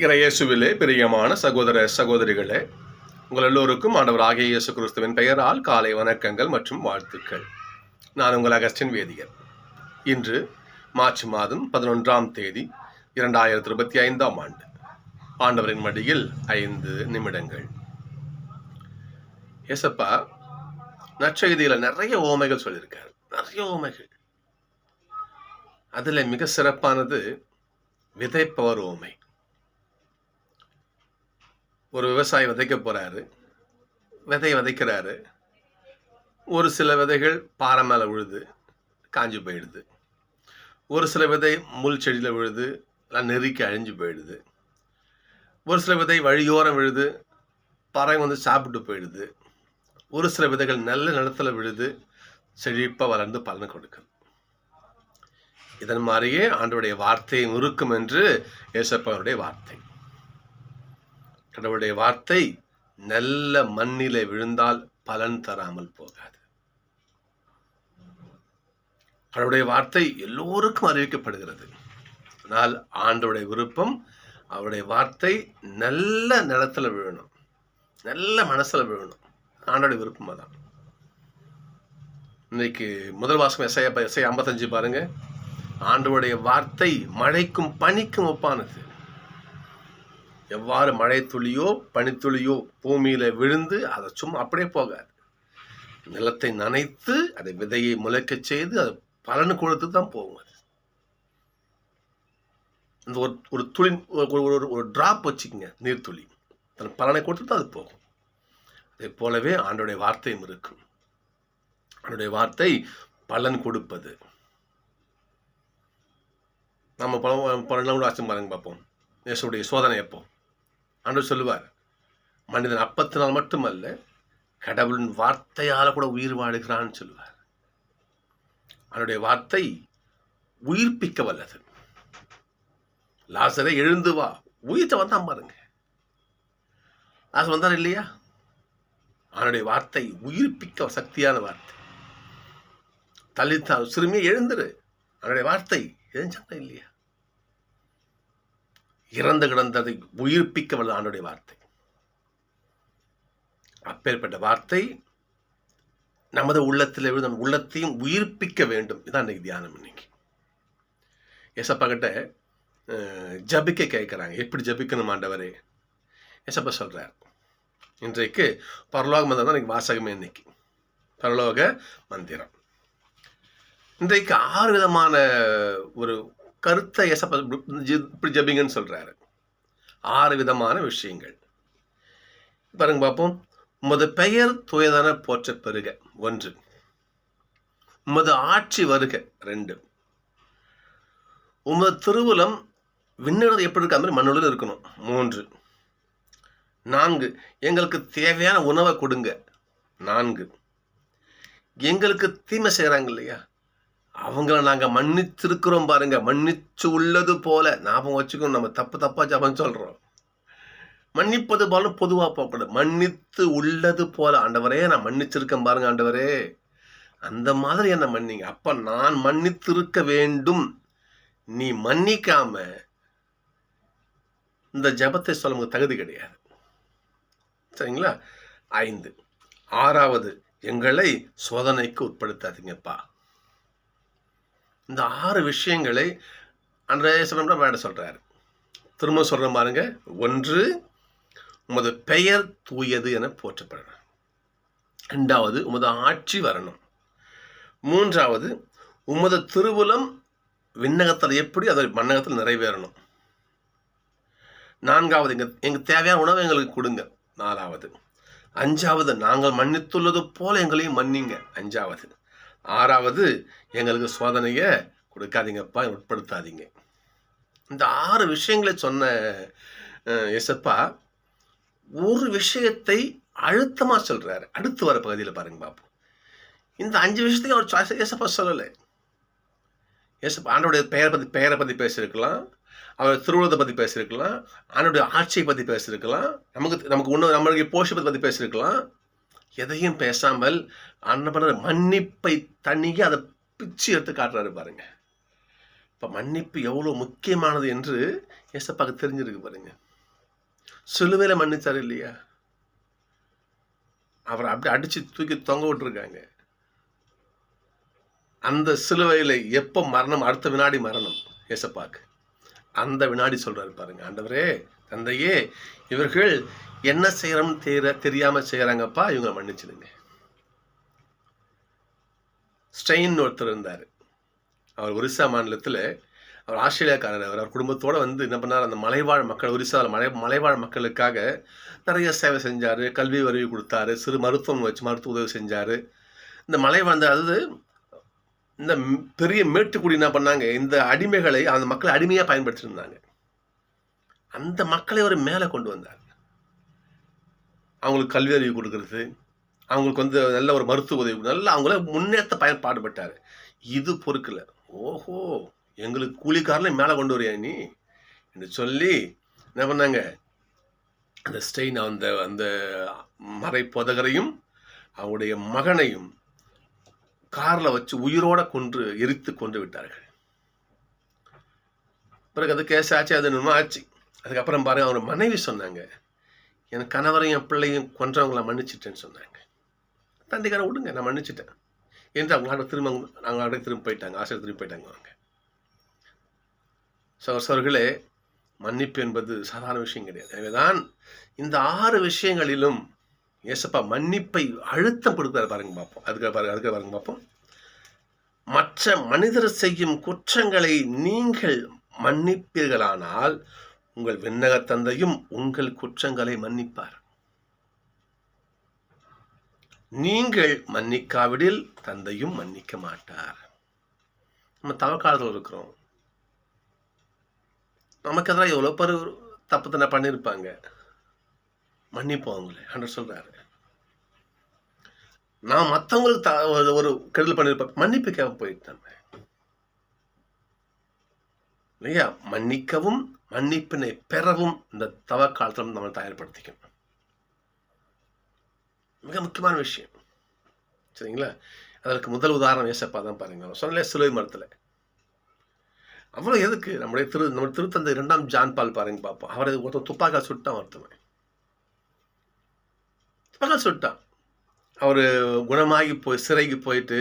இறையேசுவிலே பிரியமான சகோதர சகோதரிகளே உங்கள் எல்லோருக்கும் ஆண்டவர் ஆகிய இயேசு கிறிஸ்துவின் பெயரால் காலை வணக்கங்கள் மற்றும் வாழ்த்துக்கள். நான் உங்கள் அகஸ்டின் வேதியர். இன்று மார்ச் மாதம் பதினொன்றாம் தேதி இரண்டாயிரத்தி இருபத்தி ஐந்தாம் ஆண்டு. ஆண்டவரின் மடியில் ஐந்து நிமிடங்கள். ஏசப்பா நற்செய்தியில் நிறைய ஓமைகள் சொல்லியிருக்காரு. நிறைய ஓமைகள் அதில் மிக சிறப்பானது விதைப்பவர் ஓமை ஒரு விவசாயி விதைக்க போகிறாரு விதை விதைக்கிறாரு. ஒரு சில விதைகள் பாறை மேலே விழுது காஞ்சு போயிடுது. ஒரு சில விதை முள் செடியில் விழுது எல்லாம் நெருக்கி அழிஞ்சு போயிடுது. ஒரு சில விதை வழியோரம் விழுது பறை வந்து சாப்பிட்டு போயிடுது. ஒரு சில விதைகள் நல்ல நிலத்தில் விழுது செழிப்பாக வளர்ந்து பலன் கொடுக்குது. இதன் மாதிரியே ஆண்டோடைய வார்த்தையும் இருக்கும் என்று ஏசப்பவருடைய வார்த்தை. கடவுளுடைய வார்த்தை நல்ல மண்ணிலே விழுந்தால் பலன் தராமல் போகாது. கடவுளுடைய வார்த்தை எல்லோருக்கும் அறிவிக்கப்படுகிறது. ஆனால் ஆண்டவருடைய விருப்பம் அவருடைய வார்த்தை நல்ல நிலத்துல விழணும். நல்ல மனசுல விழணும். ஆண்டோடைய விருப்பம் தான் இன்னைக்கு முதல் வாசகம் எஸ்ஐ எஸ்ஐ ஐம்பத்தஞ்சு பாருங்க. ஆண்டவருடைய வார்த்தை மழைக்கும் பனிக்கும் ஒப்பானது. எவ்வாறு மழை துளியோ பனித்துளியோ பூமியில விழுந்து அதை சும்மா அப்படியே போகாது. நிலத்தை நனைத்து அதை விதையை முளைக்கச் செய்து அது பலன் கொடுத்து தான் போகும் அது. இந்த ஒரு ஒரு துளி ஒரு ஒரு ஒரு டிராப் வச்சுக்கோங்க நீர்த்துளி. தன் பலனை கொடுத்து தான் அது போகும். அதே போலவே ஆண்டோடைய வார்த்தையும் இருக்கும். ஆண்டோடைய வார்த்தை பலன் கொடுப்பது. நம்ம பல பலன் கூட ஆச்சம் பாருங்க பார்ப்போம். இயேசுடைய சோதனை எப்போ? ஆண்டவர் சொல்லுவார் மனிதன் அப்பத்தினால் மட்டுமல்ல கடவுளின் வார்த்தையால் கூட உயிர் வாழுகிறான்னு சொல்லுவார். அவனுடைய வார்த்தை உயிர்ப்பிக்க வல்லது. லாசரை எழுந்து வா உயிர்த்த வந்தான் பாருங்க. லாசர் வந்தார் இல்லையா? அவனுடைய வார்த்தை உயிர்ப்பிக்க சக்தியான வார்த்தை. தலித்தா சிறுமியை எழுந்துரு. அவனுடைய வார்த்தை எழுந்தாங்க இல்லையா? இறந்து கிடந்ததை உயிர்ப்பிக்க வல்ல ஆண்டுடைய வார்த்தை. அப்பேற்பட்ட வார்த்தை நமது உள்ளத்தில் நம் உள்ளத்தையும் உயிர்ப்பிக்க வேண்டும். இதான் இன்னைக்கு தியானம் இன்னைக்கு. எசப்பா கிட்ட ஜபிக்க கேட்குறாங்க. எப்படி ஜபிக்கணும் ஆண்டவரே? எசப்பா சொல்கிறார் இன்றைக்கு பரலோக மந்திரம் தான் இன்னைக்கு வாசகமே இன்னைக்கு. பரலோக மந்திரம். இன்றைக்கு ஆறு விதமான ஒரு கருத்தை எசப்பா இப்படி ஜபிங்கன்னு சொல்கிறாரு ஆறு விதமான விஷயங்கள். பாருங்க பார்ப்போம் உமது பெயர் தூயதான போற்ற பெருக. ஒன்று. உமது ஆட்சி வருக. ரெண்டு. உமது திருவுலம் விண்ணுலகம் எப்படி இருக்க? மாதிரி மண்ணுலகம் இருக்கணும். மூன்று. நான்கு. எங்களுக்கு தேவையான உணவை கொடுங்க. நான்கு. எங்களுக்கு தீமை செய்கிறாங்க இல்லையா? அவங்கள நாங்கள் மன்னிச்சிருக்கிறோம் பாருங்க. மன்னிச்சு உள்ளது போல. ஞாபகம் வச்சுக்கணும். நம்ம தப்பு தப்பா ஜபம் சொல்கிறோம் மன்னிப்பது போல பொதுவாக போகக்கூடாது. மன்னித்து உள்ளது போல. ஆண்டவரே நான் மன்னிச்சிருக்கேன் பாருங்க ஆண்டவரே. அந்த மாதிரி என்ன மன்னிங்க. அப்ப நான் மன்னித்திருக்க வேண்டும். நீ மன்னிக்காம இந்த ஜெபத்தை சொல்ல நமக்கு தகுதி கிடையாது. சரிங்களா? ஐந்து. ஆறாவது எங்களை சோதனைக்கு உட்படுத்தாதீங்கப்பா. இந்த ஆறு விஷயங்களை அன்றைய சொல்ல வேட சொல்கிறார் திரும்ப சொல்கிற பாருங்க. ஒன்று உமது பெயர் தூயது என போற்றப்படணும். ரெண்டாவது உமது ஆட்சி வரணும். மூன்றாவது உமது திருவுலம் விண்ணகத்தில் எப்படி அதை மண்ணகத்தில் நிறைவேறணும்? நான்காவது எங்கள் எங்கள் தேவையான உணவு எங்களுக்கு கொடுங்க. நாலாவது அஞ்சாவது நாங்கள் மன்னித்துள்ளது போல எங்களையும் மன்னிங்க. அஞ்சாவது ஆறாவது எங்களுக்கு சோதனையை கொடுக்காதீங்கப்பா உட்படுத்தாதீங்க. இந்த ஆறு விஷயங்களை சொன்ன எசப்பா ஒரு விஷயத்தை அழுத்தமாக சொல்கிறாரு அடுத்து வர பகுதியில் பாருங்க பாப்போம். இந்த அஞ்சு விஷயத்தையும் அவர் சாய்ஸ் இயேசப்பா சொல்லலை. இயேசப்பா ஆண்டோடைய பெயரை பற்றி பெயரை பற்றி பேசியிருக்கலாம். அவர் திருவுளத்தை பற்றி பேசியிருக்கலாம். ஆண்டோடைய ஆட்சியை பற்றி பேசியிருக்கலாம். நமக்கு நமக்கு ஒன்று நம்மளுடைய போஷத்தை பற்றி பேசியிருக்கலாம். எதையும் பேசாமல் ஆண்டவர் மன்னிப்பை தண்ணிக்கு அதை பிச்சு எடுத்து காட்டுறாரு பாருங்க. இப்போ மன்னிப்பு எவ்வளோ முக்கியமானது என்று ஏசப்பாக்கு தெரிஞ்சிருக்கு பாருங்க. சிலுவையில மன்னிச்சார் இல்லையா? அவரை அப்படி அடிச்சு தூக்கி தொங்க விட்டுருக்காங்க. அந்த சிலுவையில எப்போ மரணம்? அடுத்த வினாடி மரணம் ஏசப்பாக்கு. அந்த வினாடி சொல்றாரு பாருங்க. ஆண்டவரே தந்தையே இவர்கள் என்ன செய்யறோம்னு தெரிய தெரியாம செய்யறாங்கப்பா இவங்க மன்னிச்சிடுங்க. ஸ்ட்ரெயின் ஒருத்தர் இருந்தார். அவர் ஒரிசா மாநிலத்தில் அவர் ஆஸ்திரேலியாக்காரர் அவர் அவர் குடும்பத்தோடு வந்து என்ன பண்ணார் அந்த மலைவாழ் மக்கள் ஒரிசாவில் மலை மலைவாழ் மக்களுக்காக நிறைய சேவை செஞ்சார் கல்வி உதவி கொடுத்தாரு சிறு மருத்துவம் வச்சு மருத்துவ உதவி செஞ்சார். இந்த மலை வாழ்ந்த அதாவது இந்த பெரிய மேட்டுக்குடி என்ன பண்ணாங்க இந்த அடிமைகளை அந்த மக்களை அடிமையாக பயன்படுத்தியிருந்தாங்க அந்த மக்களை அவர் மேலே கொண்டு வந்தார். அவங்களுக்கு கல்வி அறிவு கொடுக்கறது அவங்களுக்கு வந்து நல்ல ஒரு மருத்துவ உதவி நல்ல அவங்கள முன்னேற்ற பயன்பாடுபட்டார் இது பொறுக்கல. ஓஹோ எங்களுக்கு கூலிக்காரனை மேலே கொண்டு வரியா நீ? என்று சொல்லி என்ன பண்ணாங்க? அந்த ஸ்டெயின் அந்த அந்த மறை புதகரையும் அவருடைய மகனையும் காரில் வச்சு உயிரோட கொன்று எரித்து கொண்டு விட்டார்கள். பிறகு அது கேஸ் ஆச்சு அது என்னமோ ஆச்சு. அதுக்கப்புறம் பாருங்க அவங்க மனைவி சொன்னாங்க என் கணவரையும் என் பிள்ளையும் கொன்றவங்களை மன்னிச்சிட்டேன்னு சொன்னாங்க. தண்டிக்கார விடுங்க நான் மன்னிச்சிட்டேன். என்று அவங்களோட திரும்ப அவங்க திரும்ப போயிட்டாங்க ஆசிரியர் திரும்பி போயிட்டாங்க அவங்க. சகோசர்களே மன்னிப்பு என்பது சாதாரண விஷயம் கிடையாது. எனவேதான் இந்த ஆறு விஷயங்களிலும் ஏசப்பா மன்னிப்பை அழுத்தம் கொடுக்குறாரு பாருங்க பார்ப்போம். அதுக்கு பாருங்க அதுக்கு பாருங்க பார்ப்போம். மற்ற மனிதர் செய்யும் குற்றங்களை நீங்கள் மன்னிப்பீர்களானால் உங்கள் விண்ணக தந்தையும் உங்கள் குற்றங்களை மன்னிப்பார். நீங்கள் மன்னிக்காவிடில் தந்தையும் மன்னிக்க மாட்டார். நம்ம தவக்காலத்தில் இருக்கிறோம். நமக்கு எதிராக எவ்வளோ பேர் தப்பு தானே பண்ணியிருப்பாங்க? மன்னிப்போம் அவங்களே அன்று சொல்றாரு. நான் மற்றவங்களுக்கு த ஒரு- கெடுதல் பண்ணியிருப்பேன். மன்னிப்பு கேட்க போயிட்டு இல்லையா? மன்னிக்கவும் மன்னிப்பினை பெறவும் இந்த தவ காலத்தில் நம்ம தயார்படுத்திக்கணும் மிக முக்கியமான விஷயம். சரிங்களா? அதற்கு முதல் உதாரணம் ஏசப்பா தான் பாருங்க. சொன்னல சிலுவை மரத்தில். அவ்வளோ எதுக்கு? நம்முடைய திரு நம்ம திருத்தந்தை இரண்டாம் ஜான் பால் பாருங்க பார்ப்போம் அவரை ஒருத்தன் துப்பாக்கா சுட்டான் ஒருத்தவன். துப்பாக்கா சுட்டான். அவர் குணமாகி போய் சிறைக்கு போயிட்டு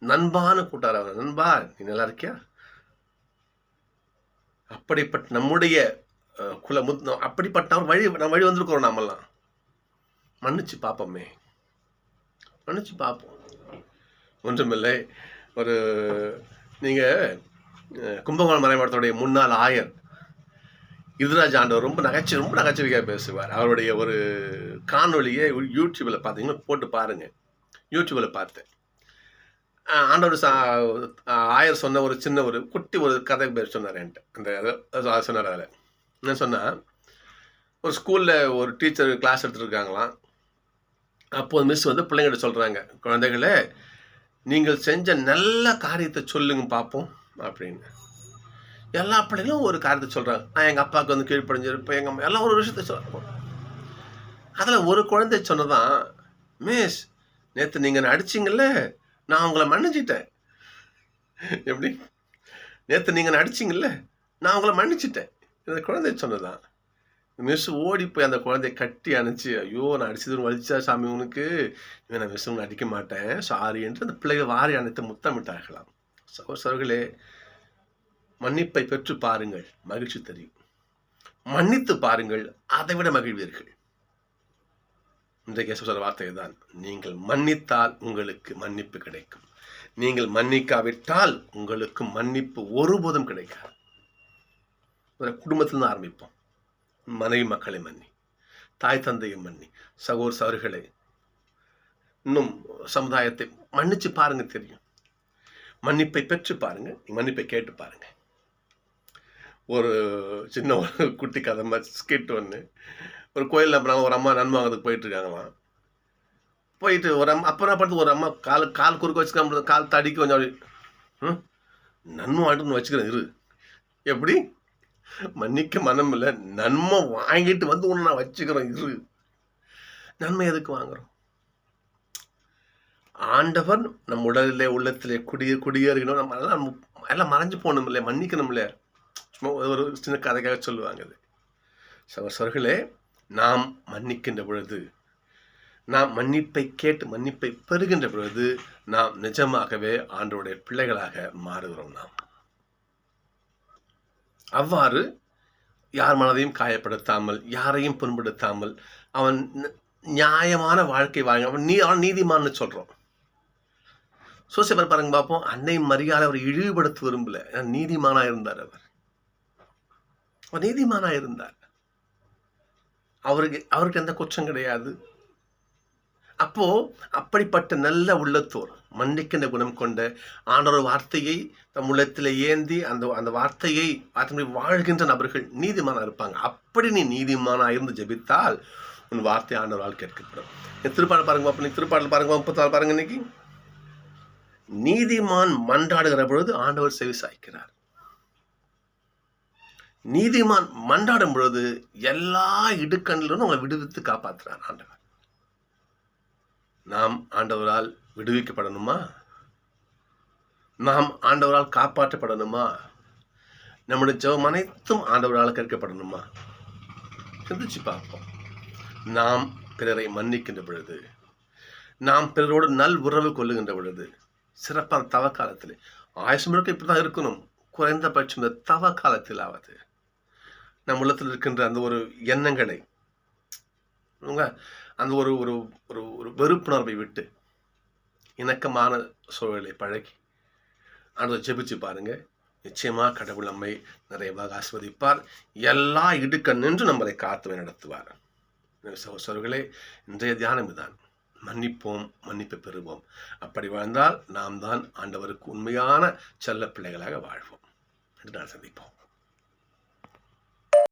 நண்பான்னு கூட்டார் அவர். நண்பா நீ நல்லா இருக்கியா? அப்படிப்பட்ட நம்முடைய குல முத் அப்படிப்பட்ட வழி நம்ம வழி வந்திருக்கிறோம் நாமெல்லாம் மன்னிச்சு பார்ப்போமே மன்னிச்சு பார்ப்போம் ஒன்றுமில்லை ஒரு நீங்கள் கும்பகோணம் மறைமடத்துடைய முன்னாள் ஆயர் இதுராஜ் ஆண்டவர் ரொம்ப நகைச்சு ரொம்ப நகைச்சுவையாக பேசுவார் அவருடைய ஒரு காணொலியை யூடியூப்பில் பார்த்தீங்கன்னா போட்டு பாருங்கள் யூடியூப்பில் பார்த்தேன் ஆண்டவர் சா ஆயர் சொன்ன ஒரு சின்ன ஒரு குட்டி ஒரு கதை பேர் சொன்னார் என்கிட்ட. அந்த சொன்னார் அதில். என்ன சொன்னால் ஒரு ஸ்கூலில் ஒரு டீச்சர் கிளாஸ் எடுத்துருக்காங்களாம். அப்போது மிஸ் வந்து பிள்ளைங்கிட்ட சொல்கிறாங்க குழந்தைகளே நீங்கள் செஞ்ச நல்ல காரியத்தை சொல்லுங்க பார்ப்போம் அப்படின்னு. எல்லா பிள்ளைகளும் ஒரு காரியத்தை சொல்கிறாங்க நான் எங்கள் அப்பாவுக்கு வந்து கீழ்ப்படைஞ்சிருப்பேன் எங்கள் அம்மா எல்லாம் ஒரு விஷயத்த சொல்கிறாங்க அதில் ஒரு குழந்தை சொன்னதான் மிஸ் நேற்று நீங்கள் அடிச்சிங்கல்ல நான் உங்களை மன்னிச்சிட்டேன். எப்படி? நேற்று நீங்கள் நடிச்சிங்கல்ல? நான் உங்களை மன்னிச்சிட்டேன். இந்த குழந்தை சொன்னதான். மிஸ் ஓடி போய் அந்த குழந்தைய கட்டி அணைச்சி ஐயோ நான் அடிச்சது வலிச்சா சாமி உனக்கு? இவன் நான் மிஸ் உன்னை அடிக்க மாட்டேன். சாரி என்று அந்த பிள்ளைகள் வாரி அணைத்து முத்தமிட்டார்களாம். சகோசர்களே மன்னிப்பை பெற்று பாருங்கள். மகிழ்ச்சி தெரியும். மன்னித்து பாருங்கள். அதை விட மகிழ்வீர்கள். இன்றைக்கு இயேசு சொல்ற வார்த்தை தான் நீங்கள் மன்னித்தால் உங்களுக்கு மன்னிப்பு கிடைக்கும். நீங்கள் மன்னிக்காவிட்டால் உங்களுக்கு மன்னிப்பு ஒருபோதும் கிடைக்காது. ஒரு தான் ஆரம்பிப்போம். மனைவி மக்களை மன்னி தாய் தந்தையை மன்னி சகோர் சவர்களை இன்னும் சமுதாயத்தை மன்னிச்சு பாருங்க தெரியும். மன்னிப்பை பெற்று பாருங்க மன்னிப்பை கேட்டு பாருங்க. ஒரு சின்ன ஒரு குட்டி கதை மாதிரி ஸ்கிட் ஒன்று ஒரு கோயிலில் அப்புறம் ஒரு அம்மா நன்மாங்கிறதுக்கு போயிட்டு போயிட்டு ஒரு அம்மா அப்புறம் பார்த்து ஒரு அம்மா கால் கால் குறுக்க வச்சுக்காம கால் தடிக்கு கொஞ்சம் அப்படி ம்? நன்மை வாங்கிட்டு வச்சுக்கிறேன் இரு. எப்படி? மன்னிக்க மனம் இல்லை. நன்மை வாங்கிட்டு வந்து ஒன்று நான் வச்சுக்கிறேன் இரு. நன்மை எதுக்கு வாங்குறோம்? ஆண்டவர் நம் உடலிலே உள்ளத்திலே குடிய குடியேறணும் நம்ம எல்லாம் எல்லாம் மறைஞ்சு போகணும் இல்லையா? மன்னிக்கணும் இல்லையா? சும்மா ஒரு சின்ன கதைக்காக சொல்லுவாங்க அது சகோசர்களே நாம் மன்னிக்கின்ற பொழுது நாம் மன்னிப்பை கேட்டு மன்னிப்பை பெறுகின்ற பொழுது நாம் நிஜமாகவே ஆண்டோடைய பிள்ளைகளாக மாறுகிறோம் நாம். அவ்வாறு யார் மனதையும் காயப்படுத்தாமல் யாரையும் புண்படுத்தாமல் அவன் நியாயமான வாழ்க்கை வாழ அவன் நீ அவன் நீதிமான்னு சொல்றோம். சோசியபர் பாருங்க பார்ப்போம் அன்னை மரியாதை அவர் இழிவுபடுத்த விரும்பல. ஏன்னா நீதிமானா இருந்தார் அவர். அவர் நீதிமானா இருந்தார். அவருக்கு அவருக்கு எந்த குற்றம் கிடையாது. அப்போ அப்படிப்பட்ட நல்ல உள்ளத்தோர் மன்னிக்கின்ற குணம் கொண்ட ஆண்டவர் வார்த்தையை தம் உள்ளத்தில் ஏந்தி அந்த அந்த வார்த்தையை வார்த்தை வாழ்கின்ற நபர்கள் நீதிமானாக இருப்பாங்க. அப்படி நீ நீதிமானாக இருந்து ஜெபித்தால் உன் வார்த்தை ஆண்டவரால் கேட்கப்படும். நீ திருப்பாடல் பாருங்க அப்போ நீ திருப்பாடல் பாருங்க முப்பத்தாள் பாருங்க இன்னைக்கு. நீதிமான் மன்றாடுகிற பொழுது ஆண்டவர் செவி சாய்க்கிறார். நீதிமான் மன்றாடும் பொழுது எல்லா இடுக்கண்ணிலிருந்து உங்களை விடுவித்து காப்பாற்றுறார் ஆண்டவர். நாம் ஆண்டவரால் விடுவிக்கப்படணுமா? நாம் ஆண்டவரால் காப்பாற்றப்படணுமா? நம்முடைய ஜெபம் அனைத்தும் ஆண்டவரால் கேட்கப்படணுமா? சிந்திச்சு பார்ப்போம். நாம் பிறரை மன்னிக்கின்ற பொழுது நாம் பிறரோடு நல் உறவு கொள்ளுகின்ற பொழுது சிறப்பான தவ காலத்தில் ஆயுசு முழுக்க இப்படி தான் இருக்கணும். குறைந்தபட்சம் இந்த தவ காலத்திலாவது நம் உள்ளத்தில் இருக்கின்ற அந்த ஒரு எண்ணங்களை அந்த ஒரு ஒரு ஒரு ஒரு வெறுப்புணர்வை விட்டு இணக்கமான சூழலை பழகி அதை ஜெபிச்சு பாருங்க. நிச்சயமாக கடவுள் நம்மை நிறைவாக ஆஸ்வதிப்பார் எல்லா இடுக்கண் நின்று நம்மளை காத்து நடத்துவார். சகோசர்களே இன்றைய தியானம் இதுதான். மன்னிப்போம் மன்னிப்பு பெறுவோம். அப்படி வாழ்ந்தால் நாம் தான் ஆண்டவருக்கு உண்மையான செல்ல பிள்ளைகளாக வாழ்வோம். என்று நான் சந்திப்போம்.